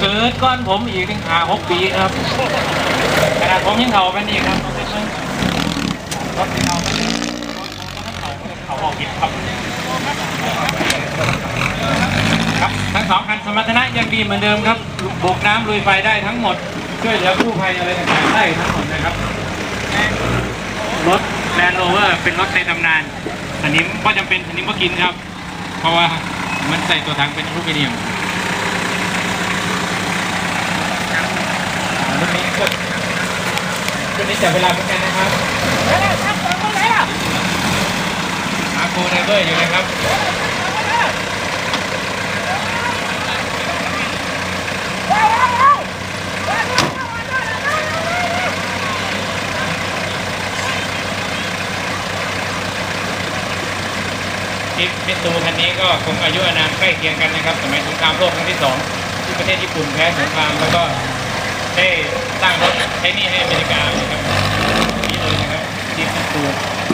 เกิดก้อนผมอีกถึงหาหกปีครับขนาดผมยังเข่าไปนี่ครับรถเข่าเขาบอกผิดครับครับทั้งสองคันสมรรถนะยังดีเหมือนเดิมครับบกน้ำลุยไฟได้ทั้งหมด ช่วยเหลือกู้ภัยอะไรต่างๆได้ทั้งหมดนะครับรถแลนด์โรเวอร์เป็นรถในตำนานอันนี้ก็จำเป็นอันนี้ก็กินครับ เพราะว่ามันใส่ตัวถังเป็นอลูมิเนียม รุ่นนี้ก็รุ่นนี้จับเวลาเหมือนกันนะครับหาโคไดเวอร์อยู่นะครับมิมิตูคันนี้ก็คงอายุอานามใกล้เคียงกันนะครับ สมัยสงครามโลกครั้งที่สองที่ประเทศญี่ปุ่นแพ้สงครามแล้วก็ ได้สร้างรถใช้นี่ให้อเมริกานะครับนี่เลยนะครับที่มิตซู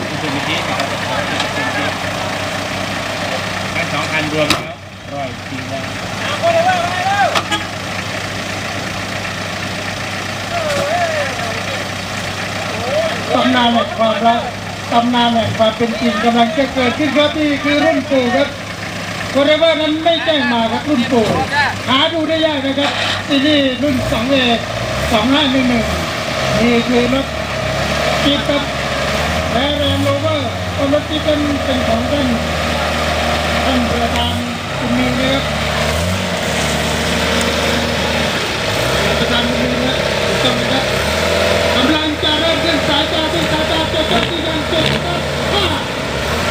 มิตซูมิชินะครับมิตซูมิชิทั้งสองคันรวมแล้วร้อยปีแล้วตำนานแห่งความรักตำนานแห่งความเป็นจริงกำลังจะเกิดขึ้นครับนี่คือรุ่นปู่ครับ โคเรเวอร์นั้นไม่แจ้งมาครับรุ่นปู่หาดูได้ยากนะครับซีรีส์รุ่น2เอ2511นี่คือรถจิ๊บครับแอร์แรนโรเวอร์รถจิ๊บเป็นเป็นของท่านท่านประธานคุณมีนะครับประธานคุณมีนะถูกต้องนะครับกำลังจะเริ่มขึ้นสายตาที่สายตาเจ็ดที่ดังเจ็ดห้า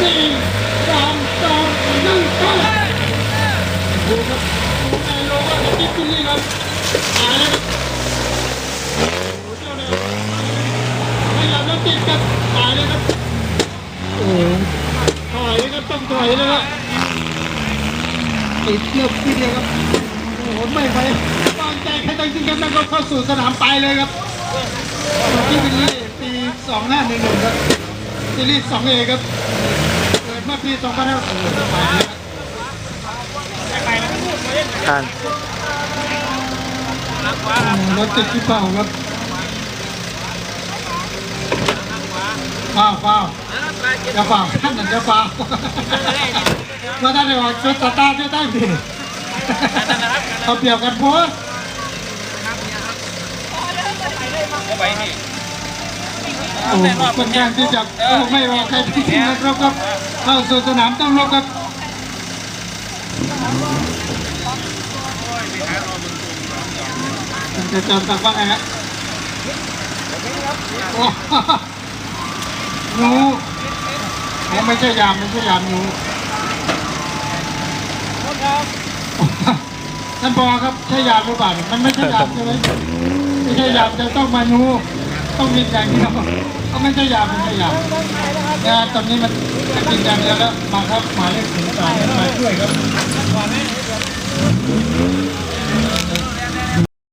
สี่สามสองหนึ่งไปดูครับดูไอโลว่าจะติดที่นี่ครับหายดูเจ้าเลยไม่ยอมแล้ว ติดครับหายเลยครับโอ้โหถอยเลยครับต้องถอยเลยครับติดเลือบทีเดียวครับโอ้โหไม่ไปวางใจใครตั้งจริงครับแล้วก็เข้าสู่สนามไปเลยครับที่บิลลี่ปี2511ครับซีรีส์ 2A ครับเกิดเมื่อปี2500การรถติดที่เป่าครับ ฟ้าวฟ้าจะฟ้าท่านจะฟ้าว่าท่านได้บอกช่วยสตาร์ทช่วยตั้งดิเอาเปรียบกันพัวไปนี่โอ้คนข้างที่จะไม่รอใครที่จริงนะครับครับเข้าสู่สนามต้องรบครับจะจำตักว่าไงฮะโอ้ หนูผมไม่ใช่ยามไม่ใช่ยามหนูท่านบอกครับใช่ยามหรือเปล่ามันไม่ใช่ยามใช่ไหมไม่ใช่ยามจะต้องมาหนูต้องมีอย่างเดียวก็ไม่ใช่ยามไม่ใช่ยามเนี่ยตอนนี้มันเป็นจริงอย่างเดียวแล้วมาครับหมายเลขถึงสายมาช่วยครับ